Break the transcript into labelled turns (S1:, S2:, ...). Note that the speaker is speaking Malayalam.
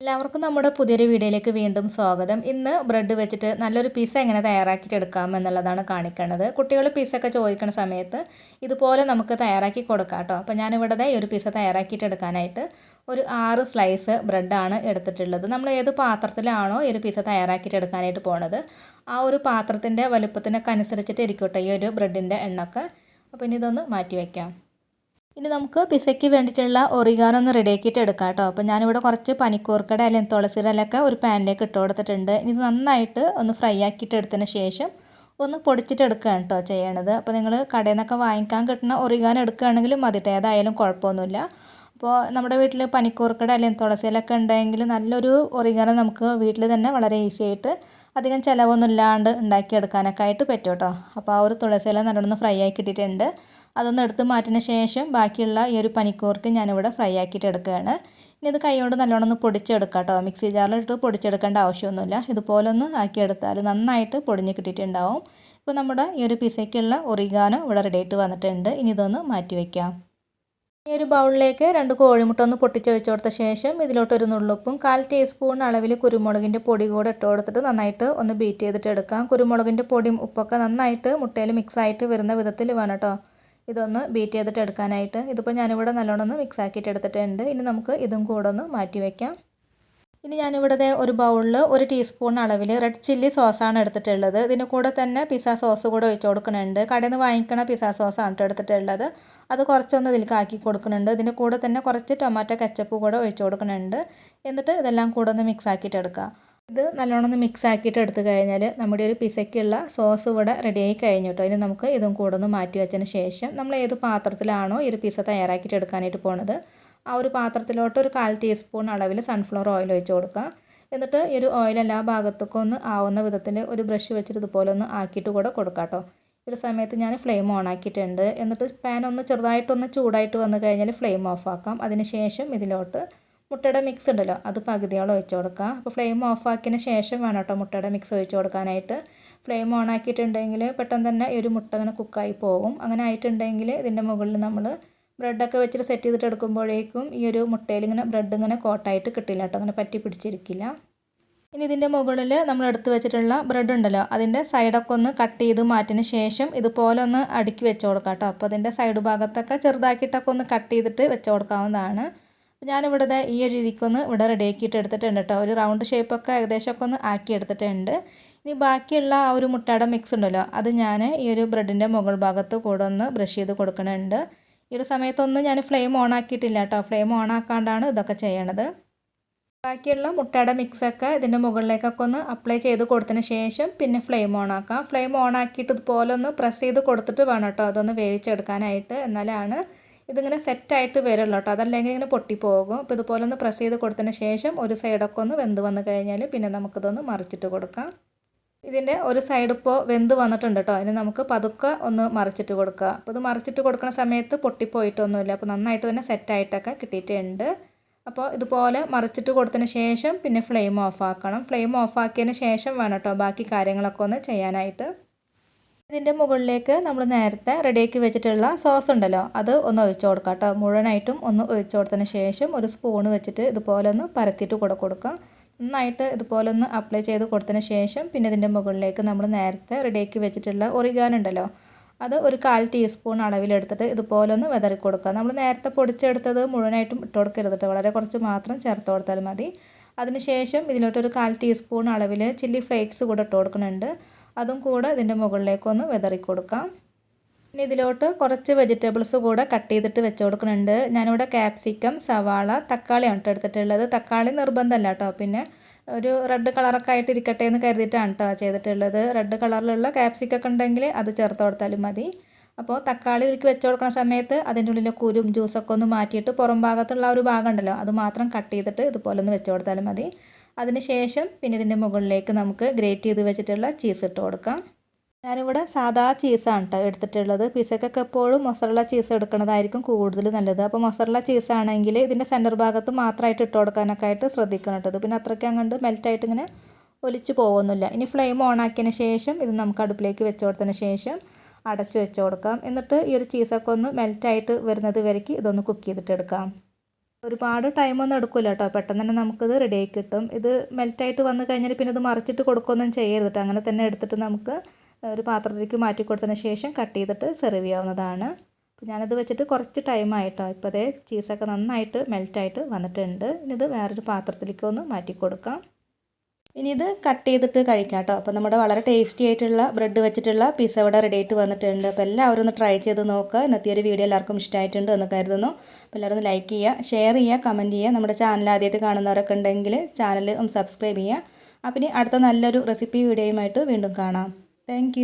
S1: എല്ലാവർക്കും നമ്മുടെ പുതിയൊരു വീഡിയോയിലേക്ക് വീണ്ടും സ്വാഗതം. ഇന്ന് ബ്രെഡ് വെച്ചിട്ട് നല്ലൊരു പിസ്സ എങ്ങനെ തയ്യാറാക്കിയിട്ട് എടുക്കാം എന്നുള്ളതാണ് കാണിക്കേണ്ടത് കുട്ടികൾ പിസ്സൊക്കെ ചോദിക്കുന്ന സമയത്ത് ഇതുപോലെ നമുക്ക് തയ്യാറാക്കി കൊടുക്കാം കേട്ടോ. അപ്പോൾ ഞാനിവിടെ ഒരു പിസ്സ തയ്യാറാക്കിയിട്ട് എടുക്കാനായിട്ട് ഒരു ആറ് സ്ലൈസ് ബ്രെഡാണ് എടുത്തിട്ടുള്ളത്. നമ്മൾ ഏത് പാത്രത്തിലാണോ ഈ ഒരു പിസ്സ തയ്യാറാക്കിയിട്ട് എടുക്കാനായിട്ട് പോണത് ആ ഒരു പാത്രത്തിന്റെ വലുപ്പത്തിനൊക്കെ അനുസരിച്ചിട്ട് ഇരിക്കട്ടെ ഈ ഒരു ബ്രെഡിന്റെ എണ്ണൊക്കെ. അപ്പോൾ ഇനി ഇതൊന്ന് മാറ്റി വയ്ക്കാം ഇനി നമുക്ക് പിസയ്ക്ക് വേണ്ടിയിട്ടുള്ള ഒറിഗാനോ ഒന്ന് റെഡിയാക്കിയിട്ട് എടുക്കാം കേട്ടോ. അപ്പോൾ ഞാനിവിടെ കുറച്ച് പനിക്കൂർക്കട അല്ലെങ്കിൽ തുളസിയുടെ ഒരു പാനിലേക്ക് ഇട്ട് കൊടുത്തിട്ടുണ്ട്. ഇനി നന്നായിട്ട് ഒന്ന് ഫ്രൈ ആക്കിയിട്ട് എടുത്തതിന് ശേഷം ഒന്ന് പൊടിച്ചിട്ട് എടുക്കുകയാണ് കേട്ടോ ചെയ്യണത്. അപ്പോൾ നിങ്ങൾ കടയിൽ നിന്നൊക്കെ വാങ്ങിക്കാൻ കിട്ടുന്ന ഒറിഗാനോ എടുക്കുകയാണെങ്കിൽ മതിട്ടോ ഏതായാലും കുഴപ്പമൊന്നുമില്ല. അപ്പോൾ നമ്മുടെ വീട്ടിൽ പനിക്കൂർക്കട അല്ലെങ്കിൽ തുളസിയിലൊക്കെ ഉണ്ടെങ്കിൽ നല്ലൊരു ഒറിഗാനോ നമുക്ക് വീട്ടിൽ തന്നെ വളരെ ഈസി ആയിട്ട് അധികം ചിലവൊന്നും ഇല്ലാണ്ട് ഉണ്ടാക്കിയെടുക്കാനൊക്കെ ആയിട്ട് പറ്റും കേട്ടോ. അപ്പോൾ ആ ഒരു തുളസിയില നല്ലോണം ഫ്രൈ ആക്കി ഇട്ടിട്ടുണ്ട് അതൊന്ന് എടുത്ത് മാറ്റിന് ശേഷം ബാക്കിയുള്ള ഈ ഒരു പനിക്കൂർക്ക് ഞാനിവിടെ ഫ്രൈ ആക്കിയിട്ട് എടുക്കുകയാണ്. ഇനി ഇത് കൈകൊണ്ട് നല്ലോണം ഒന്ന് പൊടിച്ചെടുക്കാം കേട്ടോ മിക്സി ജാറിലിട്ട് പൊടിച്ചെടുക്കേണ്ട ആവശ്യമൊന്നുമില്ല. ഇതുപോലെ ഒന്ന് ആക്കിയെടുത്താൽ നന്നായിട്ട് പൊടിഞ്ഞ് കിട്ടിയിട്ടുണ്ടാവും. ഇപ്പോൾ നമ്മുടെ ഈ ഒരു പിസയ്ക്കുള്ള ഒറിഗാനോ ഇവിടെ റെഡി ആയിട്ട് വന്നിട്ടുണ്ട്. ഇനി ഇതൊന്ന് മാറ്റി വയ്ക്കാം ഈ ഒരു ബൗളിലേക്ക് രണ്ട് കോഴിമുട്ട ഒന്ന് പൊട്ടിച്ച് വെച്ച് കൊടുത്ത ശേഷം ഇതിലോട്ട് ഒരു നുള്ളുപ്പും കാൽ ടീസ്പൂൺ അളവിൽ കുരുമുളകിന്റെ പൊടി കൂടെ ഇട്ട് കൊടുത്തിട്ട് നന്നായിട്ട് ഒന്ന് ബീറ്റ് ചെയ്തിട്ട് എടുക്കാം. കുരുമുളകിന്റെ പൊടിയും ഉപ്പൊക്കെ നന്നായിട്ട് മുട്ടയിൽ മിക്സ് ആയിട്ട് വരുന്ന വിധത്തിൽ വേണം കേട്ടോ ഇതൊന്ന് ബീറ്റ് ചെയ്തിട്ട് എടുക്കാനായിട്ട്. ഇതിപ്പോൾ ഞാനിവിടെ നല്ലോണം ഒന്ന് മിക്സ് ആക്കിയിട്ട് എടുത്തിട്ടുണ്ട്. ഇനി നമുക്ക് ഇതും കൂടെ ഒന്ന് മാറ്റി വയ്ക്കാം ഇനി ഞാനിവിടെ ഒരു ബൗളിൽ ഒരു ടീസ്പൂൺ അളവിൽ റെഡ് ചില്ലി സോസാണ് എടുത്തിട്ടുള്ളത്. ഇതിന് കൂടെ തന്നെ പിസ്സ സോസ് കൂടെ ഒഴിച്ച് കൊടുക്കുന്നുണ്ട്. കടയിൽ നിന്ന് വാങ്ങിക്കണ പിസ്സ സോസാണ് എടുത്തിട്ടുള്ളത്. അത് കുറച്ചൊന്ന് ഇതിലേക്ക് ആക്കി കൊടുക്കുന്നുണ്ട്. ഇതിന് കൂടെ തന്നെ കുറച്ച് ടൊമാറ്റോ കച്ചപ്പ് കൂടെ ഒഴിച്ച് കൊടുക്കുന്നുണ്ട്. എന്നിട്ട് ഇതെല്ലാം കൂടെ ഒന്ന് മിക്സ് ആക്കിയിട്ട് എടുക്കുക ഇത് നല്ലോണം ഒന്ന് മിക്സ് ആക്കിയിട്ട് എടുത്തു കഴിഞ്ഞാൽ നമ്മുടെ ഒരു പിസയ്ക്കുള്ള സോസ് ഇവിടെ റെഡിയായി കഴിഞ്ഞു കേട്ടോ ഇനി നമുക്ക് ഇതും കൂടെ ഒന്ന് മാറ്റി വെച്ചതിന് ശേഷം നമ്മൾ ഏത് പാത്രത്തിലാണോ ഈ ഒരു പിസ തയ്യാറാക്കിയിട്ട് എടുക്കാനായിട്ട് പോണത്. ആ ഒരു പാത്രത്തിലോട്ട് ഒരു കാൽ ടീസ്പൂൺ അളവിൽ സൺഫ്ലവർ ഓയിൽ ഒഴിച്ച് കൊടുക്കുക. എന്നിട്ട് ഈ ഒരു ഓയിൽ എല്ലാ ഭാഗത്തേക്കും ഒന്ന് ആവുന്ന വിധത്തിൽ ഒരു ബ്രഷ് വെച്ചിട്ട് ഇതുപോലെ ഒന്ന് ആക്കിയിട്ട് കൂടെ കൊടുക്കാം കേട്ടോ ഒരു സമയത്ത് ഞാൻ ഫ്ലെയിം ഓൺ ആക്കിയിട്ടുണ്ട്. എന്നിട്ട് പാൻ ഒന്ന് ചെറുതായിട്ടൊന്ന് ചൂടായിട്ട് വന്നു കഴിഞ്ഞാൽ ഫ്ലെയിം ഓഫ് ആക്കാം. അതിന് ശേഷം ഇതിലോട്ട് മുട്ടയുടെ മിക്സ് ഉണ്ടല്ലോ അത് പകുതിയോളം ഒഴിച്ച് കൊടുക്കുക അപ്പോൾ ഫ്ലെയിം ഓഫ് ആക്കിയതിന് ശേഷം വേണം കേട്ടോ മുട്ടയുടെ മിക്സ് ഒഴിച്ച് കൊടുക്കാനായിട്ട്. ഫ്ലെയിം ഓൺ ആക്കിയിട്ടുണ്ടെങ്കിൽ പെട്ടെന്ന് തന്നെ ഈ ഒരു മുട്ട അങ്ങനെ കുക്കായി പോകും. അങ്ങനെ ആയിട്ടുണ്ടെങ്കിൽ ഇതിന്റെ മുകളിൽ നമ്മൾ ബ്രെഡൊക്കെ വെച്ചിട്ട് സെറ്റ് ചെയ്തിട്ട് എടുക്കുമ്പോഴേക്കും ഈ ഒരു മുട്ടയിൽ ഇങ്ങനെ ബ്രെഡ് ഇങ്ങനെ കോട്ടായിട്ട് കിട്ടില്ല കേട്ടോ അങ്ങനെ പറ്റി പിടിച്ചിരിക്കില്ല. ഇനി ഇതിന്റെ മുകളിൽ നമ്മൾ എടുത്ത് വെച്ചിട്ടുള്ള ബ്രെഡ് ഉണ്ടല്ലോ അതിന്റെ സൈഡൊക്കെ ഒന്ന് കട്ട് ചെയ്ത് മാറ്റിന് ശേഷം ഇതുപോലെ ഒന്ന് അടുക്കി വെച്ച് കൊടുക്കാം കേട്ടോ. അപ്പോൾ അതിന്റെ സൈഡ് ഭാഗത്തൊക്കെ ചെറുതാക്കിയിട്ടൊക്കെ ഒന്ന് കട്ട് ചെയ്തിട്ട് വെച്ച് കൊടുക്കാവുന്നതാണ്. ഞാനിവിടെ ഈ ഒരു രീതിക്കൊന്ന് ഇവിടെ റെഡിയാക്കിയിട്ട് എടുത്തിട്ടുണ്ട് കേട്ടോ ഒരു റൗണ്ട് ഷേപ്പൊക്കെ ഏകദേശമൊക്കെ ഒന്ന് ആക്കി എടുത്തിട്ടുണ്ട്. ഇനി ബാക്കിയുള്ള ആ ഒരു മുട്ടയുടെ മിക്സ് ഉണ്ടല്ലോ അത് ഞാൻ ഈ ഒരു ബ്രെഡിന്റെ മുകൾ ഭാഗത്ത് കൂടെ ഒന്ന് ബ്രഷ് ചെയ്ത് കൊടുക്കണുണ്ട് ഈ ഒരു സമയത്തൊന്നും ഞാൻ ഫ്ലെയിം ഓൺ ആക്കിയിട്ടില്ല കേട്ടോ ഫ്ലെയിം ഓൺ ആക്കാണ്ടാണ് ഇതൊക്കെ ചെയ്യണത്. ബാക്കിയുള്ള മുട്ടയുടെ മിക്സൊക്കെ ഇതിന്റെ മുകളിലേക്കൊക്കെ ഒന്ന് അപ്ലൈ ചെയ്ത് കൊടുത്തതിന് ശേഷം പിന്നെ ഫ്ലെയിം ഓൺ ആക്കാം. ഫ്ലെയിം ഓൺ ആക്കിയിട്ട് ഇതുപോലെ ഒന്ന് പ്രസ് ചെയ്ത് കൊടുത്തിട്ട് വേണം കേട്ടോ അതൊന്ന് വേവിച്ചെടുക്കാനായിട്ട്. എന്നാലാണ് ഇതിങ്ങനെ സെറ്റായിട്ട് വരുള്ളൂ കേട്ടോ അതല്ലെങ്കിൽ ഇങ്ങനെ പൊട്ടിപ്പോകും. അപ്പോൾ ഇതുപോലെ ഒന്ന് പ്രസ് ചെയ്ത് കൊടുത്തതിന് ശേഷം ഒരു സൈഡൊക്കെ ഒന്ന് വെന്ത് വന്നു കഴിഞ്ഞാൽ പിന്നെ നമുക്കിതൊന്ന് മറിച്ചിട്ട് കൊടുക്കാം. ഇതിന്റെ ഒരു സൈഡ് ഇപ്പോൾ വെന്ത് വന്നിട്ടുണ്ട് കേട്ടോ അതിന് നമുക്ക് പതുക്കെ ഒന്ന് മറിച്ചിട്ട് കൊടുക്കുക. അപ്പോൾ ഇത് മറിച്ചിട്ട് കൊടുക്കുന്ന സമയത്ത് പൊട്ടിപ്പോയിട്ടൊന്നുമില്ല. അപ്പോൾ നന്നായിട്ട് തന്നെ സെറ്റായിട്ടൊക്കെ കിട്ടിയിട്ടുണ്ട്. അപ്പോൾ ഇതുപോലെ മറിച്ചിട്ട് കൊടുത്തതിന് ശേഷം പിന്നെ ഫ്ലെയിം ഓഫ് ആക്കണം. ഫ്ലെയിം ഓഫ് ആക്കിയതിന് ശേഷം വേണം കേട്ടോ ബാക്കി കാര്യങ്ങളൊക്കെ ഒന്ന് ചെയ്യാനായിട്ട്. ഇതിന്റെ മുകളിലേക്ക് നമ്മൾ നേരത്തെ റെഡിയാക്കി വെച്ചിട്ടുള്ള സോസ് ഉണ്ടല്ലോ അത് ഒന്ന് ഒഴിച്ചു കൊടുക്കാം കേട്ടോ. മുഴുവനായിട്ടും ഒന്ന് ഒഴിച്ചു കൊടുത്തതിന് ശേഷം ഒരു സ്പൂൺ വെച്ചിട്ട് ഇതുപോലെ ഒന്ന് പരത്തിയിട്ട് കൂടെ കൊടുക്കാം. നന്നായിട്ട് ഇതുപോലെ ഒന്ന് അപ്ലൈ ചെയ്ത് കൊടുത്തതിന് ശേഷം പിന്നെ ഇതിന്റെ മുകളിലേക്ക് നമ്മൾ നേരത്തെ റെഡിയാക്കി വെച്ചിട്ടുള്ള ഒറിഗാൻ ഉണ്ടല്ലോ അത് ഒരു കാൽ ടീസ്പൂൺ അളവിലെടുത്തിട്ട് ഇതുപോലെ ഒന്ന് വിതറി കൊടുക്കുക നമ്മൾ നേരത്തെ പൊടിച്ചെടുത്തത് മുഴുവനായിട്ടും ഇട്ട് കൊടുക്കരുത് വളരെ കുറച്ച് മാത്രം ചേർത്ത് കൊടുത്താൽ മതി. അതിനുശേഷം ഇതിലോട്ടൊരു കാൽ ടീസ്പൂൺ അളവിൽ ചില്ലി ഫ്ലേക്സ് കൂടെ ഇട്ട് കൊടുക്കുന്നുണ്ട്. അതും കൂടെ ഇതിന്റെ മുകളിലേക്കൊന്ന് വിതറി കൊടുക്കാം ഇനി ഇതിലോട്ട് കുറച്ച് വെജിറ്റബിൾസ് കൂടെ കട്ട് ചെയ്തിട്ട് വെച്ച് കൊടുക്കുന്നുണ്ട്. ഞാനിവിടെ ക്യാപ്സിക്കം സവാള തക്കാളിയാണ് കേട്ടോ എടുത്തിട്ടുള്ളത്. തക്കാളി നിർബന്ധമല്ല കേട്ടോ. പിന്നെ ഒരു റെഡ് കളറൊക്കെ ആയിട്ട് ഇരിക്കട്ടെ എന്ന് കരുതിയിട്ടാണ് കേട്ടോ ചെയ്തിട്ടുള്ളത്. റെഡ് കളറിലുള്ള ക്യാപ്സിക്കൊക്കെ ഉണ്ടെങ്കിൽ അത് ചേർത്ത് കൊടുത്താലും മതി. അപ്പോൾ തക്കാളി ഇതിലേക്ക് വെച്ച് കൊടുക്കുന്ന സമയത്ത് അതിന്റെ ഉള്ളിലെ കുരും ജ്യൂസൊക്കെ ഒന്ന് മാറ്റിയിട്ട് പുറം ഭാഗത്തുള്ള ഒരു ഭാഗം ഉണ്ടല്ലോ അത് മാത്രം കട്ട് ചെയ്തിട്ട് ഇതുപോലെ ഒന്ന് വെച്ച് കൊടുത്താലും മതി. അതിനുശേഷം പിന്നെ ഇതിന്റെ മുകളിലേക്ക് നമുക്ക് ഗ്രേറ്റ് ചെയ്ത് വെച്ചിട്ടുള്ള ചീസ് ഇട്ട് കൊടുക്കാം. ഞാനിവിടെ സാധാ ചീസാണ് കേട്ടോ എടുത്തിട്ടുള്ളത്. പിസക്കൊക്കെ എപ്പോഴും മൊസറല്ല ചീസ് എടുക്കുന്നതായിരിക്കും കൂടുതൽ നല്ലത്. അപ്പോൾ മൊസറല്ല ചീസാണെങ്കിൽ ഇതിന്റെ സെന്റർ ഭാഗത്ത് മാത്രമായിട്ട് ഇട്ട് കൊടുക്കാനൊക്കെ ആയിട്ട് ശ്രദ്ധിക്കണം കേട്ടോ പിന്നെ അത്രയ്ക്ക് അങ്ങോട്ട് മെൽറ്റായിട്ട് ഇങ്ങനെ ഒലിച്ചു പോകുന്നില്ല. ഇനി ഫ്ലെയിം ഓൺ ആക്കിയതിന് ശേഷം ഇത് നമുക്ക് അടുപ്പിലേക്ക് വെച്ച് കൊടുത്തതിന് ശേഷം അടച്ചു വെച്ച് കൊടുക്കാം. എന്നിട്ട് ഈ ഒരു ചീസൊക്കെ ഒന്ന് മെൽറ്റായിട്ട് വരുന്നത് വരയ്ക്ക് ഇതൊന്ന് കുക്ക് ചെയ്തിട്ടെടുക്കാം ഒരുപാട് ടൈമൊന്നും എടുക്കില്ല കേട്ടോ പെട്ടെന്ന് തന്നെ നമുക്കിത് റെഡി ആയി കിട്ടും. ഇത് മെൽറ്റായിട്ട് വന്നു കഴിഞ്ഞാൽ പിന്നെ ഇത് മറിച്ചിട്ട് കൊടുക്കുകയൊന്നും ചെയ്യരുത് അങ്ങനെ തന്നെ എടുത്തിട്ട് നമുക്ക് ഒരു പാത്രത്തിലേക്ക് മാറ്റി കൊടുത്തതിന് ശേഷം കട്ട് ചെയ്തിട്ട് സെർവ് ചെയ്യാവുന്നതാണ്. അപ്പോൾ ഞാനത് വെച്ചിട്ട് കുറച്ച് ടൈം ആയിട്ടോ. ഇപ്പോൾ ചീസൊക്കെ നന്നായിട്ട് മെൽറ്റായിട്ട് വന്നിട്ടുണ്ട്. ഇനി ഇത് വേറൊരു പാത്രത്തിലേക്ക് ഒന്ന് മാറ്റി കൊടുക്കാം. ഇനി ഇത് കട്ട് ചെയ്തിട്ട് കഴിക്കാം കേട്ടോ അപ്പോൾ നമ്മുടെ വളരെ ടേസ്റ്റി ആയിട്ടുള്ള ബ്രെഡ് വെച്ചിട്ടുള്ള പിസ്സ ഇവിടെ റെഡി ആയിട്ട് വന്നിട്ടുണ്ട്. അപ്പോൾ എല്ലാവരും ഒന്ന് ട്രൈ ചെയ്ത് നോക്കുക ഇന്നത്തെ ഒരു വീഡിയോ എല്ലാവർക്കും ഇഷ്ടമായിട്ടുണ്ട് എന്ന് കരുതുന്നു. അപ്പോൾ എല്ലാവരും ഒന്ന് ലൈക്ക് ചെയ്യുക ഷെയർ ചെയ്യുക കമന്റ് ചെയ്യുക. നമ്മുടെ ചാനൽ ആദ്യമായിട്ട് കാണുന്നവരൊക്കെ ഉണ്ടെങ്കിൽ ചാനൽ ഒന്ന് സബ്സ്ക്രൈബ് ചെയ്യുക. അപ്പോൾ ഇനി അടുത്ത നല്ലൊരു റെസിപ്പി വീഡിയോയുമായിട്ട് വീണ്ടും കാണാം. താങ്ക്